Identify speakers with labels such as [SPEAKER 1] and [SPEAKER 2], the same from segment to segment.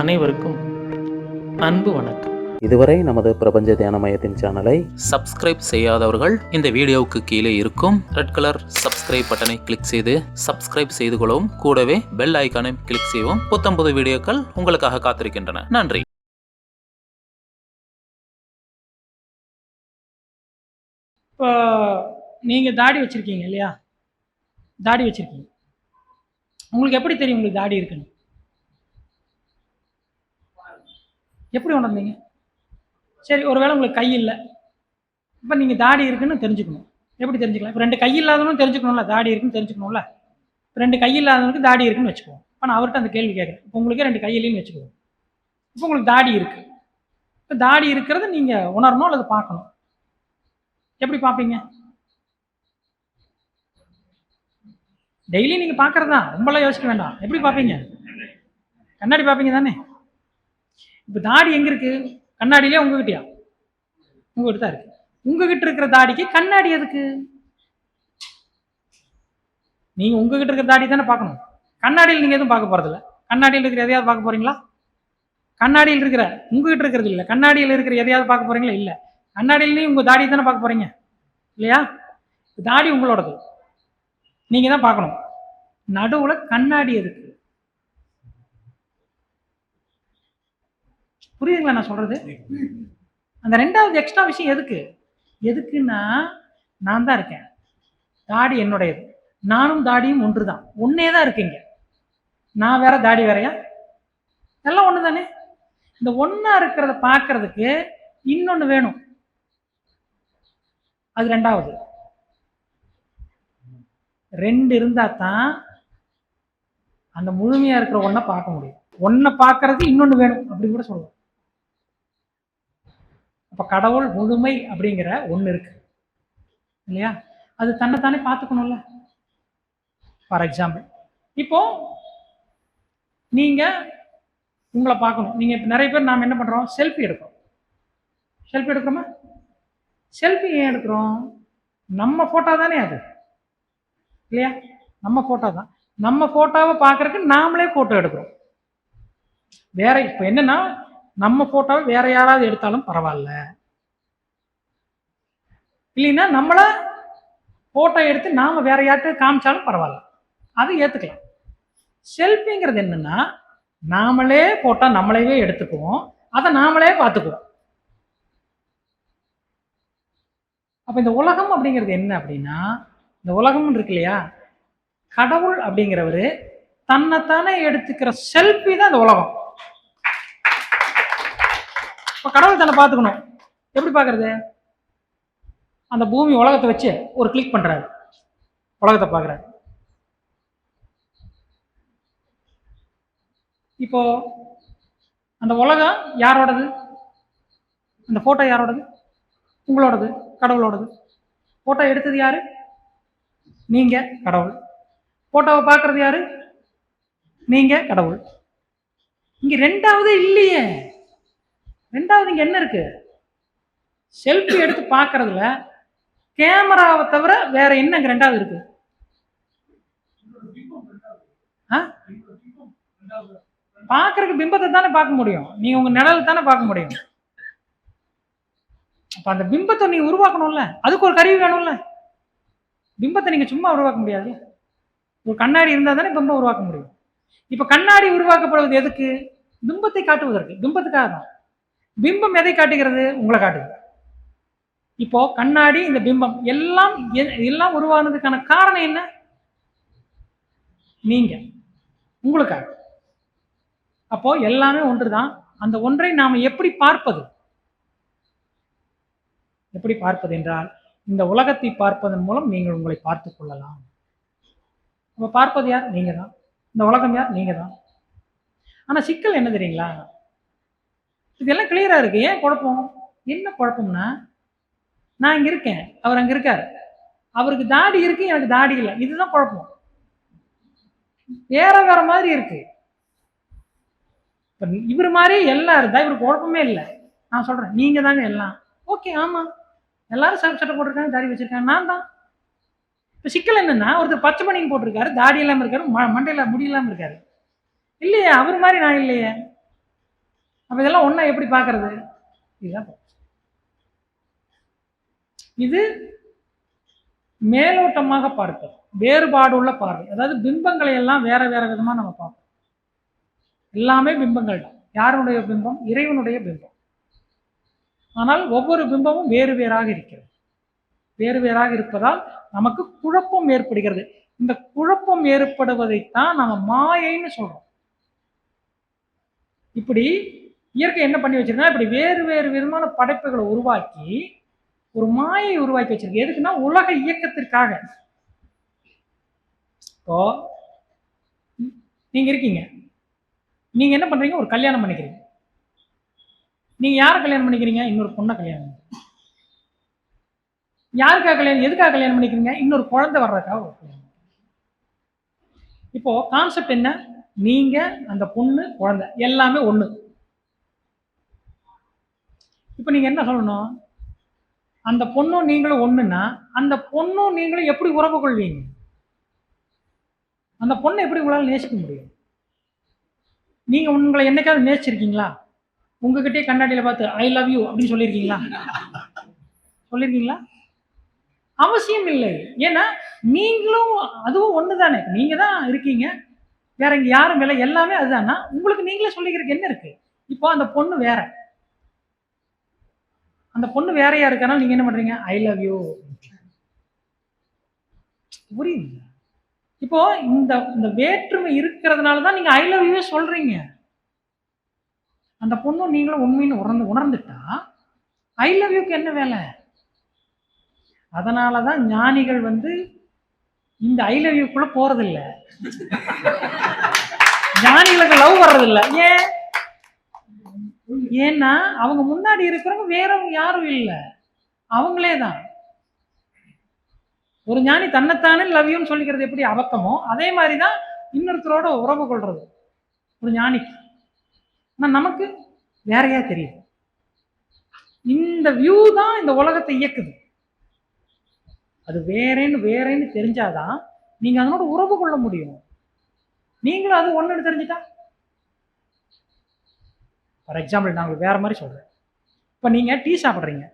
[SPEAKER 1] அனைவருக்கும் அன்பு வணக்கம்.
[SPEAKER 2] இதுவரை நமது பிரபஞ்ச தியான மையத்தின் சேனலை
[SPEAKER 1] சப்ஸ்கிரைப் செய்யாதவர்கள் இந்த வீடியோவுக்கு கீழே இருக்கும் ரெட் கலர் சப்ஸ்கிரைப் பட்டனை கிளிக் செய்து சப்ஸ்கிரைப் செய்து கொள்ளவும். கூடவே பெல் ஐக்கானை கிளிக் செய்யவும். புத்தம் புது வீடியோக்கள் உங்களுக்காக காத்திருக்கின்றன. நன்றி.
[SPEAKER 3] இப்போ நீங்கள் தாடி வச்சுருக்கீங்க இல்லையா? தாடி வச்சுருக்கீங்க. உங்களுக்கு எப்படி தெரியும் உங்களுக்கு தாடி இருக்குன்னு? எப்படி உணர்ந்தீங்க? சரி ஒருவேளை உங்களுக்கு கை இல்லை. இப்போ நீங்கள் தாடி இருக்குன்னு தெரிஞ்சுக்கணும். எப்படி தெரிஞ்சுக்கலாம்? இப்போ ரெண்டு கை இல்லாதவனும் தெரிஞ்சுக்கணும்ல தாடி இருக்குன்னு தெரிஞ்சுக்கணும்ல. இப்போ ரெண்டு கை இல்லாதவனுக்கு தாடி இருக்குன்னு வச்சுக்குவோம் இப்போ நான் அவர்கிட்ட அந்த கேள்வி கேட்குறேன். இப்போ உங்களுக்கே ரெண்டு கை இல்லைன்னு வச்சுக்குவோம் இப்போ உங்களுக்கு தாடி இருக்குது இப்போ தாடி இருக்கிறத நீங்கள் உணரணும் அல்லது பார்க்கணும்? எப்படி பார்ப்பீங்க? டெய்லி நீங்கள் பார்க்குறது? தான் ரொம்பலாம் யோசிக்க வேண்டாம். எப்படி பார்ப்பீங்க? கண்ணாடி பார்ப்பீங்க தானே? இப்போ தாடி எங்கே இருக்கு? கண்ணாடியிலே உங்ககிட்டயா? உங்ககிட்ட தான் இருக்கு. உங்ககிட்ட இருக்கிற தாடிக்கு கண்ணாடி எதுக்கு? நீங்கள் உங்ககிட்ட இருக்கிற தாடி தானே பார்க்கணும். கண்ணாடியில் நீங்கள் எதுவும் பார்க்க போகிறதில்ல கண்ணாடியில் இருக்கிற எதையாவது பார்க்க போகிறீங்களா கண்ணாடியில் இருக்கிற உங்ககிட்ட இருக்கிறது இல்லை. கண்ணாடியில் இருக்கிற எதையாவது பார்க்க போகிறீங்களா இல்லை. கண்ணாடியிலையும் உங்கள் தாடி தானே பார்க்க போகிறீங்க இல்லையா? தாடி உங்களோடது. நீங்கள் தான் பார்க்கணும். நடுவில் கண்ணாடி எதுக்கு? புரியுதுங்களா நான் சொல்றது? அந்த ரெண்டாவது எக்ஸ்ட்ரா விஷயம் எதுக்கு? எதுக்குன்னா நான் தான் இருக்கேன். தாடி என்னுடையது. நானும் தாடியும் ஒன்று தான் ஒன்றே தான் இருக்கீங்க நான் வேற தாடி வேறையா? எல்லாம் ஒன்று தானே இந்த ஒன்றா இருக்கிறத பார்க்கறதுக்கு இன்னொன்று வேணும். அது ரெண்டாவது. ரெண்டு இருந்தா தான் அந்த முழுமையா இருக்கிற ஒன்றை பார்க்க முடியும். ஒன்றை பார்க்கறது இன்னொன்று வேணும் அப்படின்னு கூட சொல்லுவோம். அப்போ கடவுள் முழுமை அப்படிங்கிற ஒன்று இருக்கு. இல்லையா? அது தன்னைத்தானே பார்த்துக்கணும்ல. ஃபார் எக்ஸாம்பிள் இப்போ நீங்க உங்களை பார்க்கணும். நீங்க இப்போ நிறைய பேர் நாம் என்ன பண்றோம்? செல்ஃபி எடுக்கிறோம். செல்ஃபி எடுக்கிறோமா? செல்ஃபி ஏன் எடுக்கிறோம்? நம்ம ஃபோட்டோ தானே அது. இல்லையா? நம்ம ஃபோட்டோ தான். நம்ம ஃபோட்டோவை பார்க்குறக்கு நாமளே ஃபோட்டோ எடுக்கிறோம். வேற இப்போ என்னன்னா நம்ம ஃபோட்டோவை வேற யாராவது எடுத்தாலும் பரவாயில்ல. இல்லைன்னா நம்மள ஃபோட்டோ எடுத்து நாம வேற யார்கிட்ட காமிச்சாலும் பரவாயில்ல. அதை ஏற்றுக்கலாம் செல்ஃபிங்கிறது என்னன்னா நாமளே ஃபோட்டோ நம்மளையே எடுத்துக்குவோம். அதை நாமளே பார்த்துக்குவோம். அப்போ இந்த உலகம் அப்படிங்கிறது என்ன அப்படின்னா இந்த உலகம் இருக்கு இல்லையா? கடவுள் அப்படிங்கிறவர் தன்னைத்தானே எடுத்துக்கிற செல்ஃபி தான் இந்த உலகம். இப்போ கடவுள் தன்னை பார்த்துக்கணும். எப்படி பார்க்கறது? அந்த பூமி உலகத்தை வச்சு ஒரு கிளிக் பண்ணுறாரு உலகத்தை பார்க்குறாரு. இப்போ அந்த உலகம் யாரோடது? அந்த ஃபோட்டோ யாரோடது? உங்களோடது கடவுளோடது. ஃபோட்டோ எடுத்தது யாரு? நீங்கள் கடவுள். ஃபோட்டோவை பார்க்குறது யாரு? நீங்கள் கடவுள். இங்கே ரெண்டாவது இல்லையே. ரெண்டாவது இங்கே என்ன இருக்குது செல்ஃபி எடுத்து பார்க்கறதுல கேமராவை தவிர வேற என்ன இங்கே ரெண்டாவது இருக்கு? ஆ? பார்க்கறதுக்கு பிம்பத்தை தானே பார்க்க முடியும். நீங்கள் உங்கள் நிழல் தானே பார்க்க முடியும். அப்போ அந்த பிம்பத்தை நீங்கள் உருவாக்கணும்ல. அதுக்கு ஒரு கருவி வேணும்ல. பிம்பத்தை நீங்கள் சும்மா உருவாக்க முடியாது. ஒரு கண்ணாடி இருந்தால் தானே பிம்பம் உருவாக்க முடியும். இப்போ கண்ணாடி உருவாக்கப்படுவது எதுக்கு? பிம்பத்தை காட்டுவதற்கு. பிம்பத்துக்காக தான் பிம்பம் எதை காட்டுகிறது? உங்களை காட்டுது இப்போ கண்ணாடி இந்த பிம்பம் எல்லாம் எல்லாம் உருவானதுக்கான காரணம் என்ன? நீங்க. உங்களுக்காக. அப்போ எல்லாமே ஒன்றுதான். அந்த ஒன்றை நாம் எப்படி பார்ப்பது? எப்படி பார்ப்பது என்றால் இந்த உலகத்தை பார்ப்பதன் மூலம் நீங்கள் உங்களை பார்த்து கொள்ளலாம். நம்ம பார்ப்பது யார்? நீங்க தான் இந்த உலகம் யார்? நீங்க தான் ஆனா சிக்கல் என்ன தெரியுங்களா? இதெல்லாம் கிளியரா இருக்கு. ஏன் குழப்பம்? என்ன குழப்பம்னா நான் இங்க இருக்கேன். அவர் அங்க இருக்கார். அவருக்கு தாடி இருக்கு எனக்கு தாடி இல்லை. இதுதான் குழப்பம். வேற வேற மாதிரி இருக்கு. இப்ப இவர் மாதிரி எல்லாம் இருந்தால் இவருக்கு குழப்பமே இல்லை. நான் சொல்றேன் நீங்க தாங்க எல்லாம். ஓகே ஆமா. எல்லாரும் சட்டை சட்டை போட்டிருக்காங்க தாடி வச்சிருக்காங்க. நான் தான். இப்போ சிக்கல் என்னென்னா ஒருத்தர் பச்சை மணிக்கு போட்டிருக்காரு தாடி இல்லாமல் இருக்காரு ம- மண்டையில முடி இருக்காரு. இல்லையே அவர் மாதிரி நான் இல்லையே. அப்போ இதெல்லாம் ஒண்ணா எப்படி பார்க்கறது இதுதான் இது மேலோட்டமாக பார்ப்பது. வேறுபாடுள்ள பார்வை. அதாவது பிம்பங்களை எல்லாம் வேற வேற விதமா நம்ம பார்ப்போம். எல்லாமே பிம்பங்கள் தான். யாருடைய பிம்பம்? இறைவனுடைய பிம்பம். ஆனால் ஒவ்வொரு பிம்பமும் வேறு வேறாக இருக்கிறது. வேறு வேறாக இருப்பதால் நமக்கு குழப்பம் ஏற்படுகிறது. இந்த குழப்பம் ஏற்படுவதைத்தான் நம்ம மாயைன்னு சொல்றோம். இப்படி இயற்கை என்ன பண்ணி வச்சிருக்கா இப்படி வேறு வேறு விதமான படைப்புகளை உருவாக்கி ஒரு மாயை உருவாக்கி வச்சிருக்கு. எதுக்குன்னா உலக இயக்கத்திற்காக. இப்போ நீங்க இருக்கீங்க. நீங்க என்ன பண்றீங்க? ஒரு கல்யாணம் பண்ணிக்கிறீங்க. நீங்க யாரை கல்யாணம் பண்ணிக்கிறீங்க? இன்னொரு பொண்ணை கல்யாணம் பண்ணிக்கிறீங்க. யாருக்காக கல்யாணம் எதுக்காக கல்யாணம் பண்ணிக்கிறீங்க? இன்னொரு குழந்தை வர்றதுக்காக ஒரு கல்யாணம் இப்போ கான்செப்ட் என்ன? நீங்க அந்த பொண்ணு குழந்தை. எல்லாமே ஒண்ணு. இப்போ நீங்க என்ன சொல்லணும்? அந்த பொண்ணும் நீங்களும் ஒண்ணுன்னா அந்த பொண்ணும் நீங்களும் எப்படி உறவு கொள்வீங்க? அந்த பொண்ணை எப்படி உங்களால் நேசிக்க முடியும்? நீங்க உங்களை என்னைக்காவது நேசிச்சிருக்கீங்களா? உங்ககிட்டயே கண்ணாடியில பார்த்து ஐ லவ் யூ அப்படின்னு சொல்லியிருக்கீங்களா? சொல்லியிருக்கீங்களா? அவசியம் இல்லை. ஏன்னா நீங்களும் அதுவும் ஒன்று தானே நீங்க தான் இருக்கீங்க. வேற இங்க யாரும் இல்லை. எல்லாமே அதுதானா? உங்களுக்கு நீங்களே சொல்லிக்கிறதுக்கு என்ன இருக்கு? இப்போ அந்த பொண்ணு வேற. அந்த பொண்ணு வேறையா இருக்கனால நீங்க என்ன பண்றீங்க? ஐ லவ் யூ புரியுது. இப்போ இந்த இந்த வேற்றுமை இருக்கிறதுனால தான் நீங்க ஐ லவ் யூ சொல்றீங்க. அந்த பொண்ணும் நீங்களும் உண்மைன்னு உணர்ந்து உணர்ந்துட்டா ஐ லவ் யூக்கு என்ன வேலை? அதனால தான் ஞானிகள் வந்து இந்த ஐ லவ் யூக்குள்ள போறதில்லை. ஞானிகளுக்கு லவ் வர்றதில்ல. ஏன்? ஏன்னா அவங்க முன்னாடி இருக்கிறவங்க வேறவங்க யாரும் இல்லை. அவங்களே தான் ஒரு ஞானி தன்னைத்தானே லவ் யூன்னு சொல்லிக்கிறது எப்படி அபத்தமோ அதே மாதிரி தான் இன்னொருத்தரோட உறவு கொள்றது. ஒரு ஞானிக்கு ஆனால் நமக்கு வேறையா தெரியும். இந்த வியூ தான் இந்த உலகத்தை இயக்குது. அது வேறேன்னு வேறேன்னு தெரிஞ்சாதான் நீங்க அதனோட உறவு கொள்ள முடியும். நீங்களும் அது ஒண்ணுன்னு தெரிஞ்சுட்டா? ஃபார் எக்ஸாம்பிள் நான் உங்களுக்கு வேறு மாதிரி சொல்கிறேன் இப்போ நீங்கள் டீ சாப்பிட்றீங்க.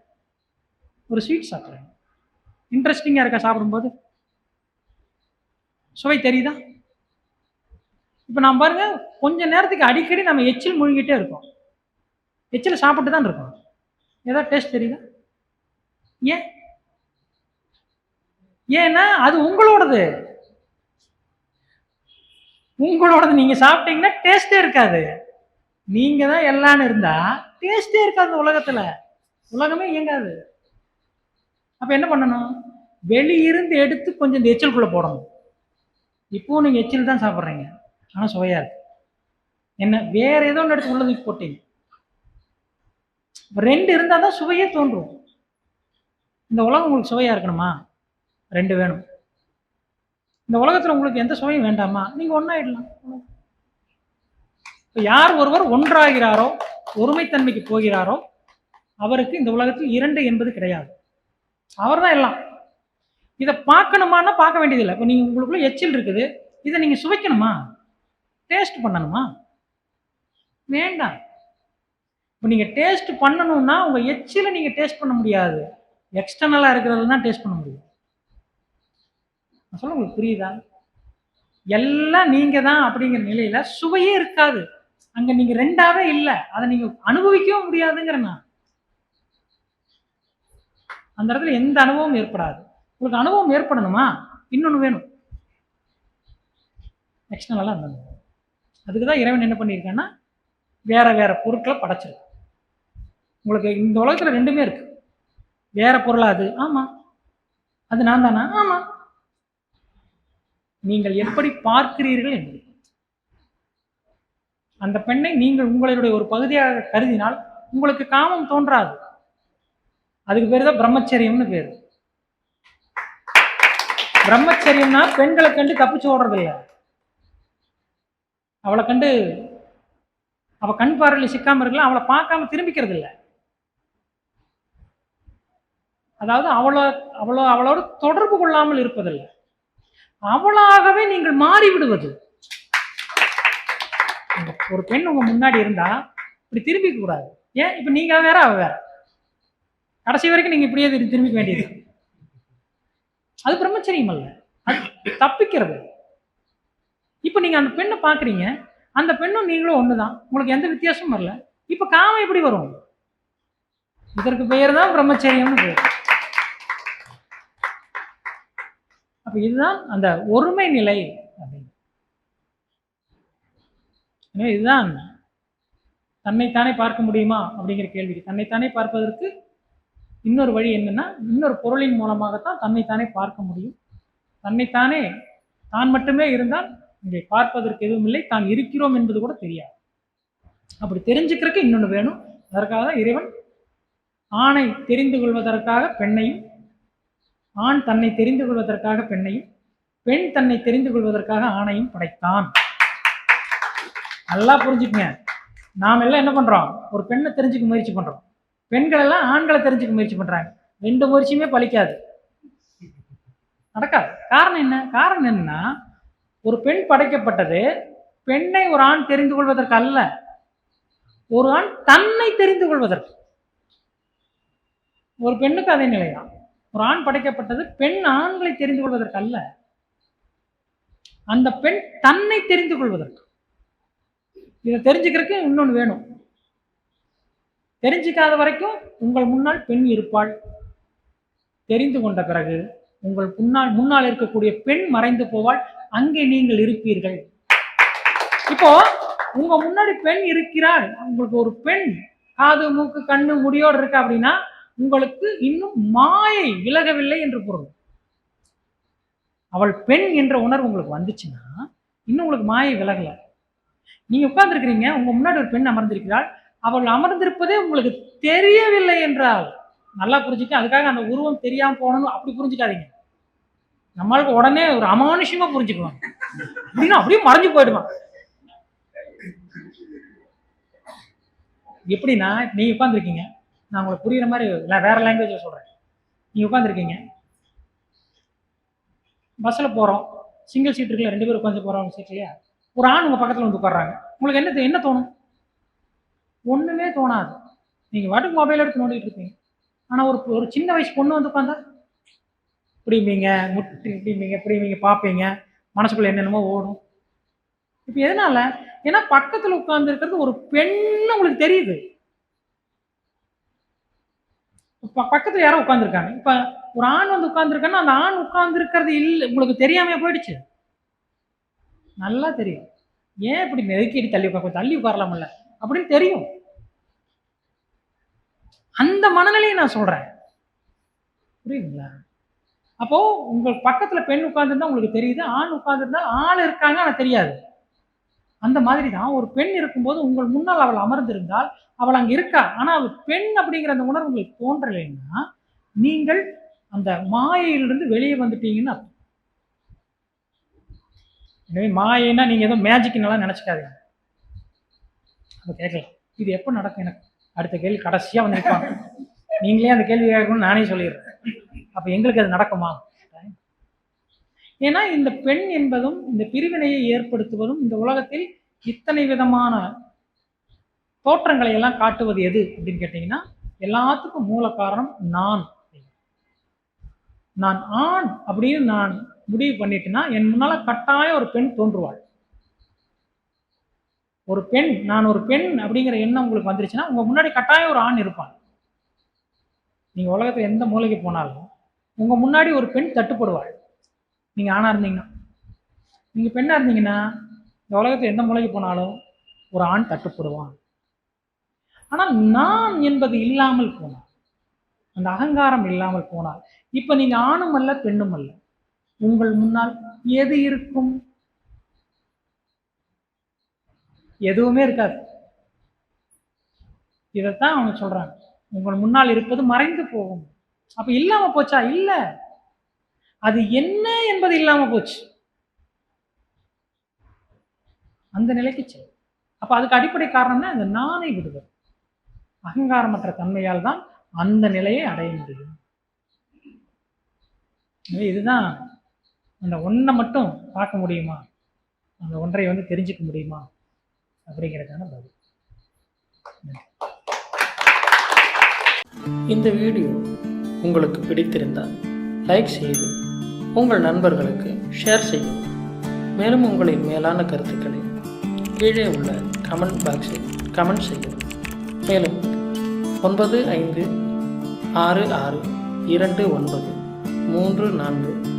[SPEAKER 3] ஒரு ஸ்வீட் சாப்பிட்றீங்க. இன்ட்ரெஸ்டிங்காக இருக்கா சாப்பிடும்போது? சுவை தெரியுதா? இப்போ நான் பாருங்க கொஞ்ச நேரத்துக்கு அடிக்கடி நம்ம எச்சில் முழுங்கிட்டே இருக்கோம். எச்சில் சாப்பிட்டு தான் இருக்கோம். ஏதாவது டேஸ்ட் தெரியுதா? ஏன்? ஏன்னா அது உங்களோடது. உங்களோடது நீங்கள் சாப்பிட்டீங்கன்னா டேஸ்டே இருக்காது. நீங்க தான் எல்லான்னு இருந்தா டேஸ்டே இருக்காது உலகத்துல. உலகமே இயங்காது. அப்ப என்ன பண்ணணும்? வெளியிருந்து எடுத்து கொஞ்சம் இந்த எச்சிலுக்குள்ள போடணும். இப்போவும் நீங்க எச்சில் தான் சாப்பிட்றீங்க. ஆனா சுவையா இருக்கு. என்ன வேற ஏதோ ஒன்று எடுத்து உள்ளதுக்கு போட்டீங்க. ரெண்டு இருந்தால் தான் சுவையே தோன்றும். இந்த உலகம் உங்களுக்கு சுவையாக இருக்கணுமா? ரெண்டு வேணும். இந்த உலகத்தில் உங்களுக்கு எந்த சுவையும் வேண்டாமா? நீங்கள் ஒன்றாயிடலாம் யார் ஒருவர் ஒன்றாகிறாரோ ஒருமைத்தன்மைக்கு போகிறாரோ அவருக்கு இந்த உலகத்தில் இரண்டு என்பது கிடையாது. அவர் தான் எல்லாம். இதை பார்க்கணுமான்னா பார்க்க வேண்டியதில்லை. இப்போ நீங்கள் உங்களுக்குள்ள எச்சில் இருக்குது. இதை நீங்கள் சுவைக்கணுமா? டேஸ்ட் பண்ணணுமா? வேண்டாம். இப்போ நீங்கள் டேஸ்ட் பண்ணணும்னா உங்கள் எச்சிலை நீங்கள் டேஸ்ட் பண்ண முடியாது. எக்ஸ்டர்னலாக இருக்கிறது தான் டேஸ்ட் பண்ண முடியும். நான் சொல்ல உங்களுக்கு புரியுதா? எல்லாம் நீங்கள் தான் அப்படிங்கிற நிலையில் சுவையே இருக்காது. அங்க நீங்க ரெண்டாவே இல்லை. அதை நீங்க அனுபவிக்கவும் முடியாதுங்கிற நான். அந்த இடத்துல எந்த அனுபவம் ஏற்படாது. உங்களுக்கு அனுபவம் ஏற்படணுமா? இன்னொன்று வேணும். நெக்ஸ்ட் எக்ஸ்டர்னலாக அந்த அதுக்கு தான் இறைவன் என்ன பண்ணியிருக்கான்னா வேற வேற பொருட்களை படைச்சிருக்கு உங்களுக்கு இந்த உலகத்துல ரெண்டுமே இருக்கு. வேற பொருளா அது? ஆமா. அது நான் தானா? ஆமா. நீங்கள் எப்படி பார்க்கிறீர்கள் என்று அந்த பெண்ணை நீங்கள் உங்களுடைய ஒரு பகுதியாக கருதினால் உங்களுக்கு காமம் தோன்றாது. அதுக்கு பேர் தான் பிரம்மச்சரியம்னு பேர். பிரம்மச்சரியம்னா பெண்களை கண்டு தப்பிச்சு ஓடுறது இல்ல அவளை கண்டு அவ கண் பார்வையில் சிக்காம இருக்கலாம் அவளை பார்க்காம திரும்பிக்கிறது இல்ல அதாவது அவளோ அவளோ அவளோட தொடர்பு கொள்ளாமல் இருப்பதில்லை. அவளாகவே நீங்கள் மாறி விடுவது ஒரு பெண் உங்க முன்னாடி இருந்தா இப்படி திரும்பிக்க கூடாது. ஏன்? இப்போ நீங்க வேற அவ வேற. கடைசி வரைக்கும் நீங்க இப்படியே திரும்பிக்க வேண்டியது. அது பிரம்மச்சரியம் அல்ல அது தப்பிக்கிறது. இப்போ நீங்க அந்த பெண்ணை பாக்குறீங்க. அந்த பெண்ணும் நீங்களும் ஒண்ணுதான். உங்களுக்கு எந்த வித்தியாசமும் வரல. இப்போ காமம் எப்படி வரும்? இதற்கு பெயர் தான் பிரம்மச்சரியம்னு பேர். அப்ப இதுதான் அந்த ஒருமை நிலை அப்படின்னு. இதுதான். தன்னைத்தானே பார்க்க முடியுமா? அப்படிங்கிற கேள்விக்கு தன்னைத்தானே பார்ப்பதற்கு இன்னொரு வழி என்னன்னா இன்னொரு பொருளின் மூலமாகத்தான் தன்னைத்தானே பார்க்க முடியும். தன்னைத்தானே தான் மட்டுமே இருந்தால் இங்கே பார்ப்பதற்கு எதுவும் இல்லை. தான் இருக்கிறோம் என்பது கூட தெரியாது. அப்படி தெரிஞ்சுக்கிறதுக்கு இன்னொன்று வேணும். அதற்காக தான் இறைவன் ஆணை தெரிந்து கொள்வதற்காக பெண்ணையும் ஆண் தன்னை தெரிந்து கொள்வதற்காக பெண்ணையும் பெண் தன்னை தெரிந்து கொள்வதற்காக ஆணையும் படைத்தான். நல்லா புரிஞ்சுக்குங்க. நாம் எல்லாம் என்ன பண்றோம்? ஒரு பெண்ணை தெரிஞ்சுக்க முயற்சி பண்றோம். பெண்கள் எல்லாம் ஆண்களை தெரிஞ்சுக்க முயற்சி பண்றாங்க. ரெண்டு முயற்சியுமே பலிக்காது நடக்காது. காரணம் என்ன? காரணம் என்னன்னா ஒரு பெண் படைக்கப்பட்டது பெண்ணை ஒரு ஆண் தெரிந்து கொள்வதற்கு அல்ல. ஒரு ஆண் தன்னை தெரிந்து கொள்வதற்கு. ஒரு பெண்ணுக்கு அதே நிலைதான். ஒரு ஆண் படைக்கப்பட்டது பெண் ஆண்களை தெரிந்து கொள்வதற்கு அல்ல. அந்த பெண் தன்னை தெரிந்து கொள்வதற்கு. இதை தெரிஞ்சுக்கிறதுக்கு இன்னொன்று வேணும். தெரிஞ்சிக்காத வரைக்கும் உங்கள் முன்னால் பெண் இருப்பாள். தெரிந்து கொண்ட பிறகு உங்கள் முன்னால் முன்னால் இருக்கக்கூடிய பெண் மறைந்து போவாள். அங்கே நீங்கள் இருப்பீர்கள். இப்போ உங்க முன்னாடி பெண் இருக்கிறாள். உங்களுக்கு ஒரு பெண் காது மூக்கு கண்ணு முடியோடு இருக்கா அப்படின்னா உங்களுக்கு இன்னும் மாயை விலகவில்லை என்று பொருள். அவள் பெண் என்ற உணர்வு உங்களுக்கு வந்துச்சுன்னா இன்னும் உங்களுக்கு மாயை விலகலை. நீங்க உட்கார்ந்துருக்கிறீங்க உங்க முன்னாடி ஒரு பெண் அமர்ந்திருக்கிறாள். அவள் அமர்ந்திருப்பதே உங்களுக்கு தெரியவில்லை என்றால் நல்லா புரிஞ்சுக்க அதுக்காக அந்த உருவம் தெரியாம போகணும்னு அப்படி புரிஞ்சுக்காதீங்க. நம்மளுக்கு உடனே ஒரு அமானுஷமா புரிஞ்சுக்குவாங்க அப்படின்னு அப்படியே மறைஞ்சு போயிடுவான் எப்படின்னா நீ உட்காந்துருக்கீங்க நான் உங்களுக்கு புரியுற மாதிரி வேற லாங்குவேஜில் சொல்றேன். நீங்க உட்காந்துருக்கீங்க பஸ்ஸில் போகிறோம் சிங்கிள் சீட் இருக்குல்ல ரெண்டு பேரும் உட்காந்து போகிறோம் சீட்லையா ஒரு ஆண் உங்கள் பக்கத்தில் வந்து உட்கார்றாங்க. உங்களுக்கு என்ன என்ன தோணும்? ஒன்றுமே தோணாது. நீங்கள் வாட்டுக்கு மொபைல் எடுத்து நோண்டிட்டு இருப்பீங்க. ஆனால் ஒரு ஒரு சின்ன வயசு பொண்ணு வந்து உட்காந்தா இப்படிம்பீங்க முட்டு இப்படிம்பீங்க இப்படிம்பீங்க பார்ப்பீங்க மனசுக்குள்ள என்னென்னமோ ஓடும். இப்போ எதனால? ஏன்னா பக்கத்தில் உட்கார்ந்து இருக்கிறது ஒரு பெண்ணு உங்களுக்கு தெரியுது. பக்கத்தில் யாரோ உட்காந்துருக்காங்க இப்போ ஒரு ஆண் வந்து உட்காந்துருக்காங்கன்னா அந்த ஆண் உட்காந்துருக்கிறது இல்லை உங்களுக்கு தெரியாமையே போயிடுச்சு. நல்லா தெரியும். ஏன் இப்படி நெருக்கடி தள்ளி உட்கார தள்ளி உட்காரலாம்ல? அப்படின்னு தெரியும். அந்த மனநிலையை நான் சொல்கிறேன் புரியுதுங்களா? அப்போ உங்கள் பக்கத்துல பெண் உட்கார்ந்துருந்தா உங்களுக்கு தெரியுது ஆண் உட்கார்ந்துருந்தா ஆள் இருக்காங்க ஆனால் தெரியாது. அந்த மாதிரி தான் ஒரு பெண் இருக்கும்போது உங்கள் முன்னால் அவள் அமர்ந்திருந்தால் அவள் அங்கே இருக்கா? ஆனால் அவள் பெண் அப்படிங்கிற அந்த உணர்வு உங்களுக்கு தோன்றலைன்னா நீங்கள் அந்த மாயையிலிருந்து வெளியே வந்துட்டீங்கன்னு அர்த்தம். எனவே மாயைன்னா நீங்க எதுவும் மேஜிக்னெல்லாம் நினச்சிக்காதீங்க. அதை கேட்கலாம். இது எப்போ நடக்கும் எனக்கு? அடுத்த கேள்வி கடைசியா வந்து நிற்பாங்க நீங்களே அந்த கேள்வி கேட்கணும்னு நானே சொல்லிடுறேன். அப்போ எங்களுக்கு அது நடக்குமா? ஏன்னா இந்த பெண் என்பதும் இந்த பிரிவினையை ஏற்படுத்துவதும் இந்த உலகத்தில் இத்தனை விதமான தோற்றங்களை எல்லாம் காட்டுவது எது அப்படின்னு கேட்டீங்கன்னா எல்லாத்துக்கும் மூல காரணம் நான். நான் ஆண் அப்படின்னு நான் முடிவு பண்ணிட்டேன்னா என் முன்னால் கட்டாயம் ஒரு பெண் தோன்றுவாள். ஒரு பெண் நான் ஒரு பெண் அப்படிங்கிற எண்ணம் உங்களுக்கு வந்துருச்சுன்னா உங்கள் முன்னாடி கட்டாயம் ஒரு ஆண் இருப்பான் நீங்கள் உலகத்தில் எந்த மூலைக்கு போனாலும் உங்கள் முன்னாடி ஒரு பெண் தட்டுப்படுவாள். நீங்கள் ஆணாக இருந்தீங்கன்னா. நீங்கள் பெண்ணாக இருந்தீங்கன்னா இந்த உலகத்தில் எந்த மூலைக்கு போனாலும் ஒரு ஆண் தட்டுப்படுவான். ஆனால் நான் என்பது இல்லாமல் போனால் அந்த அகங்காரம் இல்லாமல் போனால் இப்போ நீங்கள் ஆணும் அல்ல பெண்ணும் அல்ல உங்கள் முன்னால் எது இருக்கும்? எதுவுமே இருக்காது. இதைத்தான் அவங்க சொல்றாங்க. உங்கள் முன்னால் இருப்பது மறைந்து போகும். அப்ப இல்லாம போச்சா? இல்ல. அது என்ன என்பது இல்லாம போச்சு. அந்த நிலைக்கு செல்லும் அப்ப அதுக்கு அடிப்படை காரணம்னா அந்த நானை விடுதல். அகங்காரமற்ற தன்மையால் தான் அந்த நிலையை அடைய முடியும். இதுதான் அந்த ஒன்றை மட்டும் பார்க்க முடியுமா? அந்த ஒன்றை வந்து தெரிஞ்சுக்க முடியுமா? அப்படிங்கிறதுக்கான பதில்.
[SPEAKER 4] இந்த வீடியோ உங்களுக்கு பிடித்திருந்தால் லைக் செய்து உங்கள் நண்பர்களுக்கு ஷேர் செய்யவும். மேலும் உங்களின் மேலான கருத்துக்களை கீழே உள்ள கமெண்ட் பாக்ஸில் கமெண்ட் செய்யவும். மேலும் ஒன்பது ஐந்து ஆறு ஆறு இரண்டு ஒன்பது மூன்று நான்கு